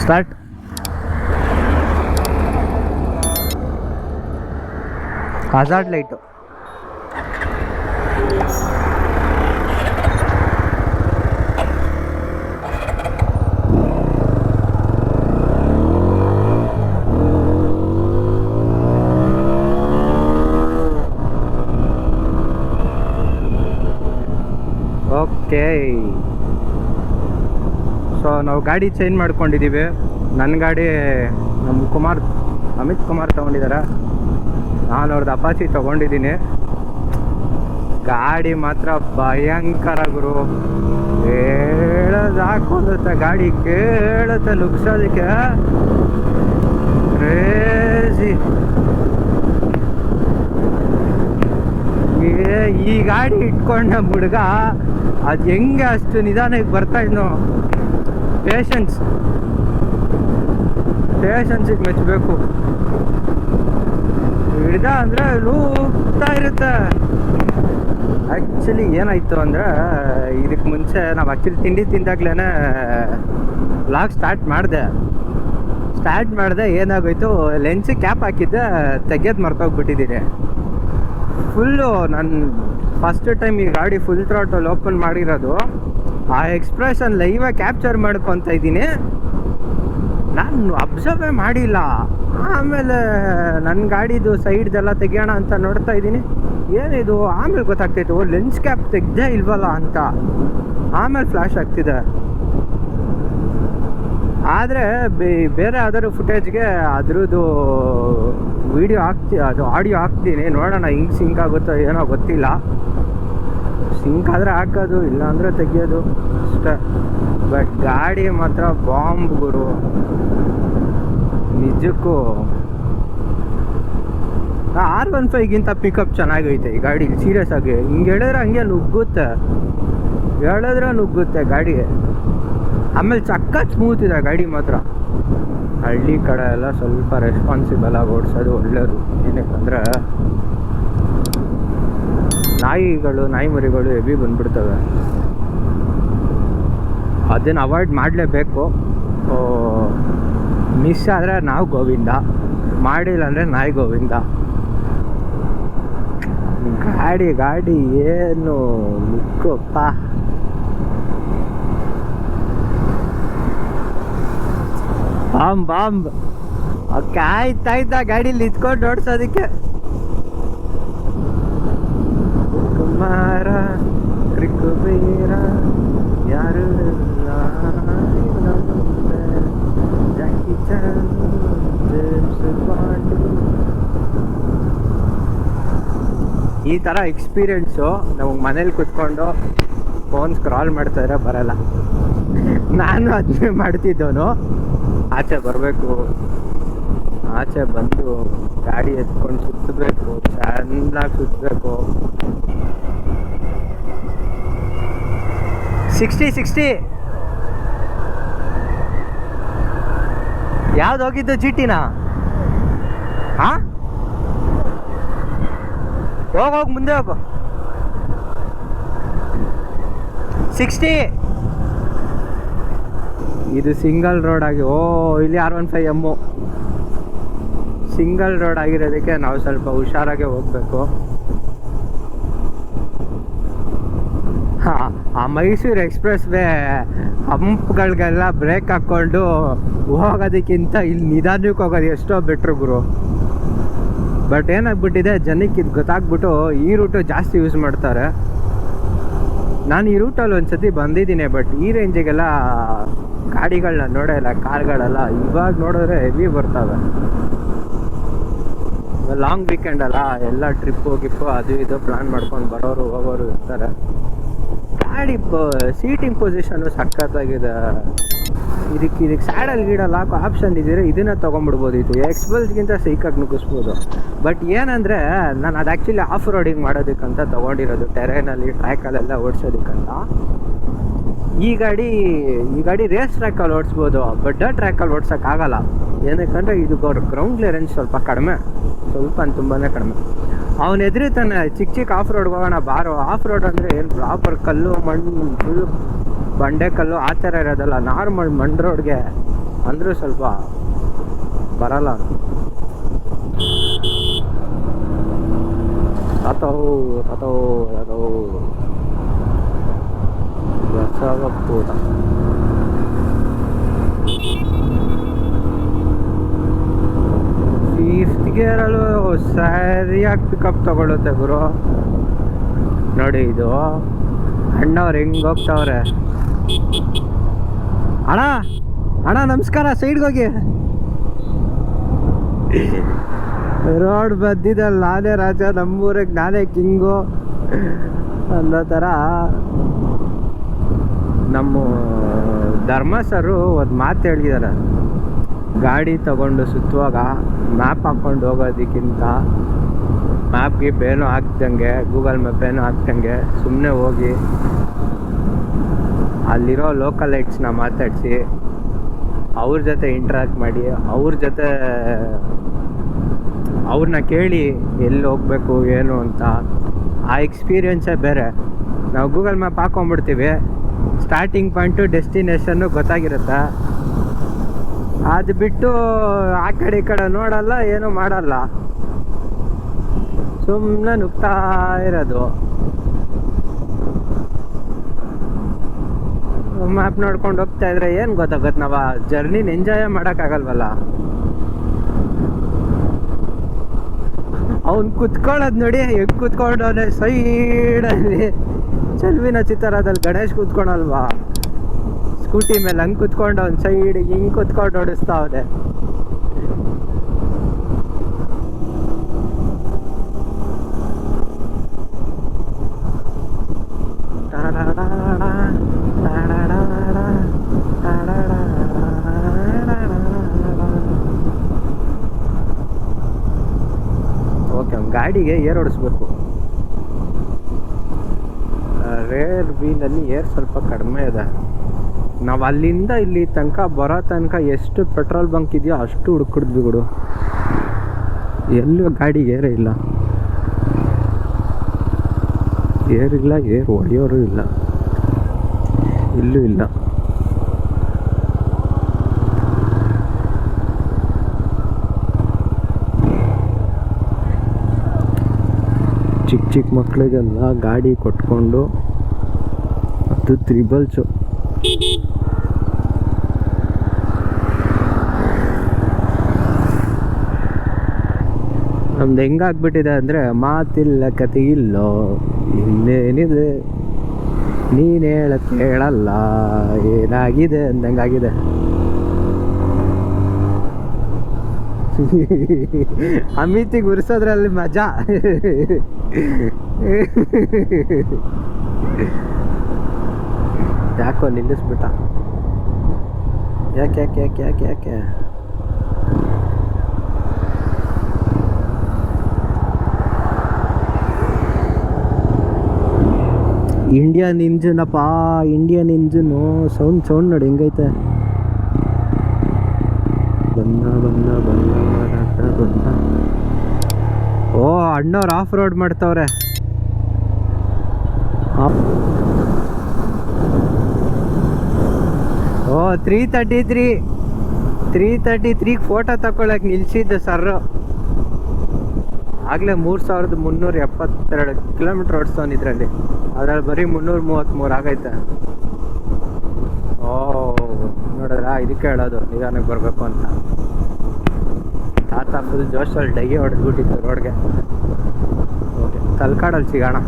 Start hazard light okay so ನಾವು ಗಾಡಿ change ಮಾಡ್ಕೊಂಡಿದ್ದೀವಿ. ನನ್ನ ಗಾಡಿ ನಮ್ಮ ಕುಮಾರ್, ಅಮಿತ್ ಕುಮಾರ್ ತೊಗೊಂಡಿದ್ದಾರೆ ನಾನು ಅವ್ರದ್ದು ಅಪಾಚಿ ತೊಗೊಂಡಿದ್ದೀನಿ. ಗಾಡಿ ಮಾತ್ರ ಭಯಂಕರ ಗುರು. ಹೇಳೋದು ಹಾಕೋದುತ್ತೆ ಗಾಡಿ ಕೇಳುತ್ತೆ ಲುಕ್ಸೋದಕ್ಕೆ ಕ್ರೇಜಿ ಈ ಗಾಡಿ ಇಟ್ಕೊಂಡ ಹುಡುಗ ಅದು ಹೆಂಗೆ ಅಷ್ಟು ನಿಧಾನಕ್ಕೆ ಬರ್ತಾ ಇದ್ನೋ? ಪೇಷನ್ಸ್ ಪೇಷನ್ಸಿಗೆ ಮೆಚ್ಚಬೇಕು ಹಿಡ್ದ ಅಂದರೆ ಲೂಗ್ತಾ ಇರುತ್ತೆ. ಆ್ಯಕ್ಚುಲಿ ಏನಾಯಿತು ಅಂದರೆ ಇದಕ್ಕೆ ಮುಂಚೆ ನಾವು ಆ್ಯಕ್ಚುಲಿ ತಿಂಡಿ ತಿಂದಾಗ್ಲೇ ಲಾಗ್ ಸ್ಟಾರ್ಟ್ ಮಾಡಿದೆ. ಸ್ಟಾರ್ಟ್ ಮಾಡಿದೆ, ಏನಾಗೋಯ್ತು ಲೆನ್ಸ್ ಕ್ಯಾಪ್ ಹಾಕಿದ್ದೆ, ತೆಗೆಯೋದು ಮರ್ತೋಗ್ಬಿಟ್ಟಿದ್ದೀನಿ ಫುಲ್ಲು ನಾನು ಫಸ್ಟ್ ಟೈಮ್ ಈ ಗಾಡಿ ಫುಲ್ ಥ್ರಾಟಲ್ಲಿ ಓಪನ್ ಮಾಡಿರೋದು. ಆ ಎಕ್ಸ್ಪ್ರೆಷನ್ ಲೈವಾಗಿ ಕ್ಯಾಪ್ಚರ್ ಮಾಡ್ಕೊತ ಇದ್ದೀನಿ. ನಾನು ಅಬ್ಸರ್ವೇ ಮಾಡಿಲ್ಲ. ಆಮೇಲೆ ನನ್ನ ಗಾಡಿದು ಸೈಡ್ದೆಲ್ಲ ತೆಗಿಯೋಣ ಅಂತ ನೋಡ್ತಾ ಇದ್ದೀನಿ. ಏನಿದು? ಆಮೇಲೆ ಗೊತ್ತಾಗ್ತೈತೆ ಓ ಲೆನ್ಸ್ ಕ್ಯಾಪ್ ತೆಗ್ದೇ ಇಲ್ವಲ್ಲ ಅಂತ. ಆಮೇಲೆ ಫ್ಲ್ಯಾಶ್ ಆಗ್ತಿದೆ. ಆದರೆ ಬೇರೆ ಯಾವ್ದಾದ್ರು ಫುಟೇಜ್ಗೆ ಅದ್ರದ್ದು ವಿಡಿಯೋ ಹಾಕ್ತಿ, ಅದು ಆಡಿಯೋ ಹಾಕ್ತೀನಿ. ನೋಡೋಣ, ಹಿಂಗೆ ಸಿಂಕ್ ಆಗುತ್ತೋ ಏನೋ ಗೊತ್ತಿಲ್ಲ. ಸಿಂಕ್ ಆದರೆ ಹಾಕೋದು, ಇಲ್ಲಾಂದರೆ ತೆಗಿಯೋದು ಅಷ್ಟೇ. ಬಟ್ ಗಾಡಿ ಮಾತ್ರ ಬಾಂಬ್ ಗುರು. ನಿಜಕ್ಕೂ. ಆರ್ ಒನ್ ಫೈವ್ಗಿಂತ ಪಿಕಪ್ ಚೆನ್ನಾಗೈತೆ ಈ ಗಾಡಿ ಸೀರಿಯಸ್ ಆಗಿ. ಹಿಂಗೆ ಹೇಳಿದ್ರೆ ಹಂಗೆ ನುಗ್ಗುತ್ತೆ. ಹೇಳಿದ್ರೆ ನುಗ್ಗುತ್ತೆ ಗಾಡಿ. ಆಮೇಲೆ ಚಕ್ಕ ಸ್ಮೂತ್ ಇದೆ ಗಾಡಿ ಮಾತ್ರ. ಹಳ್ಳಿ ಕಡೆ ಎಲ್ಲ ಸ್ವಲ್ಪ ರೆಸ್ಪಾನ್ಸಿಬಲ್ ಆಗಿ ಓಡಿಸೋದು ಒಳ್ಳೆಯದು ಏನಕ್ಕಂದ್ರೆ ನಾಯಿಗಳು ನಾಯಿ ಮರಿಗಳು ಹೆವಿ ಬಂದ್ಬಿಡ್ತವೆ. ಅದನ್ನು ಅವಾಯ್ಡ್ ಮಾಡಲೇಬೇಕು. ಮಿಸ್ ಆದರೆ ನಾವು ಗೋವಿಂದ. ಮಾಡಿಲ್ಲ ಅಂದರೆ ನಾಯಿ ಗೋವಿಂದ. ಗಾಡಿ ಗಾಡಿ ಏನು ಮುಕ್ಕಪ್ಪ ಬಾಂಬ್ ಬಾಂಬ್. ಆಯ್ತಾಯ್ತಾ ಗಾಡಿಲಿ ನಿಂತ್ಕೊಂಡು ಓಡಿಸೋದಕ್ಕೆ ಕುಮಾರ ಕ್ರಿಕುಬೀರ ಯಾರು ಇಲ್ಲ ಇವನ ಮುಂದೆ. Jackie Chan, James Bond. ಈ ಥರ ಎಕ್ಸ್ಪೀರಿಯೆನ್ಸು ನಮಗೆ ಮನೇಲಿ ಕುತ್ಕೊಂಡು ಫೋನ್ ಸ್ಕ್ರಾಲ್ ಮಾಡ್ತಾ ಇದ್ರೆ ಬರಲ್ಲ. ನಾನು ಅದನ್ನೇ ಮಾಡ್ತಿದ್ದವನು ಆಚೆ ಬರಬೇಕು. ಆಚೆ ಬಂದು ಗಾಡಿ ಎತ್ಕೊಂಡು ಸುತ್ತಬೇಕು. ಚೆನ್ನಾಗಿ ಸುತ್ತಬೇಕು. ಸಿಕ್ಸ್ಟಿ ಸಿಕ್ಸ್ಟಿ ಯಾವ್ದು ಹೋಗಿದ್ದು ಚೀಟಿನ ಹಾ ಹೋಗ್ ಮುಂದೆ ಹೋಗು. ಸಿಕ್ಸ್ಟಿ ಇದು ಸಿಂಗಲ್ ರೋಡ್ ಆಗಿ, ಓ, ಇಲ್ಲಿ R one five M single road ಆಗಿರೋದಕ್ಕೆ ನಾವು ಸ್ವಲ್ಪ ಹುಷಾರಾಗೆ ಹೋಗ್ಬೇಕು. ಹಾಂ, ಆ ಮೈಸೂರು ಎಕ್ಸ್ಪ್ರೆಸ್ ವೇ ಹಂಪ್ಗಳಿಗೆಲ್ಲ ಬ್ರೇಕ್ ಹಾಕ್ಕೊಂಡು ಹೋಗೋದಕ್ಕಿಂತ ಇಲ್ಲಿ ನಿಧಾನಕ್ಕೆ ಹೋಗೋದು ಎಷ್ಟೋ ಬೆಟ್ರು ಗುರು. ಬಟ್ ಏನಾಗ್ಬಿಟ್ಟಿದೆ, ಜನಕ್ಕೆ ಇದು ಗೊತ್ತಾಗ್ಬಿಟ್ಟು ಈ ರೂಟು ಜಾಸ್ತಿ ಯೂಸ್ ಮಾಡ್ತಾರೆ. ನಾನು ಈ ರೂಟಲ್ಲಿ ಒಂದ್ಸತಿ ಬಂದಿದ್ದೀನಿ ಬಟ್ ಈ ರೇಂಜಿಗೆಲ್ಲ ಗಾಡಿಗಳನ್ನ ನೋಡೇ ಇಲ್ಲ, ಕಾರ್ಗಳೆಲ್ಲ ಇವಾಗ ನೋಡಿದ್ರೆ ಹೆವಿ ಬರ್ತವೆ. ಲಾಂಗ್ ವೀಕೆಂಡ್ ಅಲ್ಲ, ಎಲ್ಲ ಟ್ರಿಪ್ಪು ಗಿಪ್ಪು ಅದು ಇದು ಪ್ಲಾನ್ ಮಾಡ್ಕೊಂಡು ಬರೋರು ಹೋಗೋರು ಇರ್ತಾರೆ. ಗಾಡಿ ಸೀಟಿಂಗ್ ಪೊಸಿಷನು ಸಖತ್ತಾಗಿದೆ. ಇದಕ್ಕೆ ಇದಕ್ಕೆ ಸ್ಯಾಡಲ್ ಗೀಡಲ್ ಹಾಕೋ ಆಪ್ಷನ್ ಇದ್ದರೆ ಇದನ್ನ ತೊಗೊಂಡ್ಬಿಡ್ಬೋದು ಇದು. ಎಕ್ಸ್ಪಲ್ಸ್ಗಿಂತ ಸೈಕಾಗಿ ನುಗ್ಗಿಸ್ಬೋದು. ಬಟ್ ಏನಂದರೆ ನಾನು ಅದು ಆ್ಯಕ್ಚುಲಿ ಆಫ್ ರೋಡಿಂಗ್ ಮಾಡೋದಕ್ಕಂತ ತೊಗೊಂಡಿರೋದು. ಟೆರೇನಲ್ಲಿ ಟ್ರ್ಯಾಕಲ್ಲೆಲ್ಲ ಓಡಿಸೋದಕ್ಕಂತ. ಈ ಗಾಡಿ ಈ ಗಾಡಿ ರೇಸ್ ಟ್ರ್ಯಾಕಲ್ಲಿ ಓಡಿಸ್ಬೋದು. ಬಟ್ ಟ್ರ್ಯಾಕಲ್ಲಿ ಓಡ್ಸೋಕ್ಕಾಗಲ್ಲ ಏನಕ್ಕಂದರೆ ಇದು ಗ್ರೌಂಡ್ ಕ್ಲಿಯರೆನ್ಸ್ ಸ್ವಲ್ಪ ಕಡಿಮೆ. ಸ್ವಲ್ಪ ತುಂಬಾ ಕಡಿಮೆ. ಅವನು ಎದುರಿತಾನೆ ಚಿಕ್ಕ ಚಿಕ್ಕ ಆಫ್ ರೋಡ್ಗೆ ಹೋಗೋಣ, ಬಾರೋ. ಆಫ್ ರೋಡ್ ಅಂದರೆ ಏನು ಪ್ರಾಪರ್ ಕಲ್ಲು, ಮಣ್ಣು ಫುಲ್ ಬಂಡೆಕಲ್ಲು ಆ ಥರ ಇರೋದಲ್ಲ, ನಾರ್ಮಲ್ ಮಂಡ್ ರೋಡ್ಗೆ ಅಂದರೂ ಸ್ವಲ್ಪ ಬರಲ್ಲ. ತಾತೋ ತಾತೋ ತಾತೋ ಬಸವಪುರ. ಫಿಫ್ತ್ ಗೇರಲ್ಲೂ ಸರಿಯಾಗಿ ಪಿಕಪ್ ತಗೊಳ್ಳುತ್ತೆ ಗುರು. ನೋಡಿ ಇದು. ಅಣ್ಣವ್ರು ಹೆಂಗ್ ಹೋಗ್ತಾವ್ರೆ? ಅಣ್ಣ ಅಣ್ಣ, ನಮಸ್ಕಾರ ಸೈಡ್ಗೆ ಹೋಗಿ. ರೋಡ್ ಬದ್ದಿದಲ್ಲಿ ನಾನೇ ರಾಜ ನಮ್ಮೂರಿಗೆ ನಾನೇ ಕಿಂಗು ಅನ್ನೋ ಥರ ನಮ್ಮ ಧರ್ಮ ಸರು ಒಂದು ಮಾತು ಹೇಳಿದಾರೆ ಗಾಡಿ ತಗೊಂಡು ಸುತ್ತುವಾಗ ಮ್ಯಾಪ್ ಹಾಕ್ಕೊಂಡು ಹೋಗೋದಕ್ಕಿಂತ ಮ್ಯಾಪ್ ಗೀಪ್ ಏನೂ ಹಾಕ್ದಂಗೆ, ಗೂಗಲ್ ಮ್ಯಾಪ್ ಏನೋ ಹಾಕ್ದಂಗೆ ಸುಮ್ಮನೆ ಹೋಗಿ ಅಲ್ಲಿರೋ ಲೋಕಲ್ ಲೈಟ್ಸ್ನ ಮಾತಾಡಿಸಿ, ಅವ್ರ ಜೊತೆ ಇಂಟ್ರಾಕ್ಟ್ ಮಾಡಿ, ಅವ್ರ ಜೊತೆ ಅವ್ರನ್ನ ಕೇಳಿ ಎಲ್ಲಿ ಹೋಗ್ಬೇಕು, ಏನು ಅಂತ, ಆ ಎಕ್ಸ್ಪೀರಿಯೆನ್ಸೇ ಬೇರೆ. ನಾವು ಗೂಗಲ್ ಮ್ಯಾಪ್ ಹಾಕೊಂಡ್ಬಿಡ್ತೀವಿ ಸ್ಟಾರ್ಟಿಂಗ್ ಪಾಯಿಂಟು ಡೆಸ್ಟಿನೇಷನ್ನು ಗೊತ್ತಾಗಿರುತ್ತೆ? ಅದು ಬಿಟ್ಟು ಆ ಕಡೆ ಈ ಕಡೆ ನೋಡಲ್ಲ, ಏನೂ ಮಾಡಲ್ಲ. ಸುಮ್ಮನೆ ನುಗ್ತಾ ಇರೋದು. ಮ್ಯಾಪ್ ನೋಡ್ಕೊಂಡು ಹೋಗ್ತಾ ಇದ್ರೆ ಏನು ಗೊತ್ತಾಗತ್ತೆ ನಾವ? ಜರ್ನಿನ ಎಂಜಾಯ್ ಮಾಡೋಕ್ಕಾಗಲ್ವಲ್ಲ ಅವ್ನು ಕುತ್ಕೊಳ್ಳೋದು ನೋಡಿ, ಹೆಂಗೆ ಕುತ್ಕೊಂಡವನೆ ಸೈಡಲ್ಲಿ ಚೆಲ್ವಿನ ಚಿತ್ರದಲ್ಲಿ ಗಣೇಶ್ ಕುತ್ಕೊಳಲ್ವಾ? ಸ್ಕೂಟಿ ಮೇಲೆ ಹಂಗೆ ಕುತ್ಕೊಂಡು ಅವ್ನು ಸೈಡ್ ಹಿಂಗೆ ಕುತ್ಕೊಂಡು ಓಡಿಸ್ತಾವನೆ ಓಕೆ ಗಾಡಿಗೆ ಏರ್ ಓಡಿಸ್ಬೇಕು. ರೇರ್ ವೀಲಲ್ಲಿ ಏರ್ ಸ್ವಲ್ಪ ಕಡಿಮೆ ಇದೆ. ನಾವು ಅಲ್ಲಿಂದ ಇಲ್ಲಿ ತನಕ, ಬರೋ ತನಕ ಎಷ್ಟು ಪೆಟ್ರೋಲ್ ಬಂಕ್ ಇದೆಯೋ ಅಷ್ಟು ಹುಡುಕಿದ್ವಿ ಬಿಡು. ಎಲ್ಲೂ ಗಾಡಿಗೆ ಏರೇ ಇಲ್ಲ. ಏರಿಲ್ಲ, ಏರ್ ಹೊಡೆಯೋರು ಇಲ್ಲ. ಇಲ್ಲೂ ಇಲ್ಲ. ಚಿಕ್ಕ ಚಿಕ್ಕ ಮಕ್ಕಳಿಗೆಲ್ಲ ಗಾಡಿ ಕೊಟ್ಕೊಂಡು ಅದು ತ್ರಿಬಲ್ಸು ನಮ್ದು ಹೆಂಗಾಗ್ಬಿಟ್ಟಿದೆ ಅಂದರೆ ಮಾತಿಲ್ಲ ಕತೆ ಇಲ್ಲೋ ಇನ್ನೇನಿದೆ? ನೀನು ಹೇಳ ಕೇಳಲ್ಲ, ಏನಾಗಿದೆ ಅಂದಂಗಾಗಿದೆ. ಅಮಿತಿ ಉರ್ಸೋದ್ರಲ್ಲಿ ಮಜಾ. ಯಾಕೋ ನಿಲ್ಲಿಸ್ಬಿಟ್ಟ. ಯಾಕೆ ಯಾಕೆ ಯಾಕೆ ಯಾಕೆ ಯಾಕೆ? ಇಂಡಿಯನ್ ಇಂಜಿನಪ್ಪ ಇಂಡಿಯನ್ ಇಂಜಿನು ಸೌಂಡ್ ಸೌಂಡ್ ನೋಡಿ, ಹೆಂಗೈತೆ? ಬಂದ ಬಂದ ಬಂದ ಬಂದ ಓ, ಅಣ್ಣವ್ರು ಆಫ್ ರೋಡ್ ಮಾಡ್ತವ್ರೆ. ಓ three thirty three three thirty three photo ತಕೊಳಕ್ ನಿಲ್ಸಿದ್ದೆ ಸರ್ ಆಗಲೇ ಮೂರ್ ಸಾವಿರದ ಮುನ್ನೂರ ಎಪ್ಪತ್ತೆರಡು ಕಿಲೋಮೀಟರ್ ಓಡಿಸ್ತವನ್ ಇದರಲ್ಲಿ. ಅದ್ರಲ್ಲಿ ಬರೀ ಮುನ್ನೂರ ಮೂವತ್ತ್ಮೂರು ಆಗೈತೆ. ಓ ನೋಡಿದ್ರ ಇದಕ್ಕೆ ಹೇಳೋದು, ನಿಧಾನಕ್ಕೆ ಬರಬೇಕು ಅಂತ. ತಾತ ಫುಲ್ ಜೋಶಲ್ಲಿ ಡೈಗೆ ಹೊಡೆದ್ಬಿಟ್ಟಿತ್ತು ರೋಡ್ಗೆ. ಓಕೆ, ತಲ್ಕಾಡಲ್ಲಿ ಸಿಗೋಣ.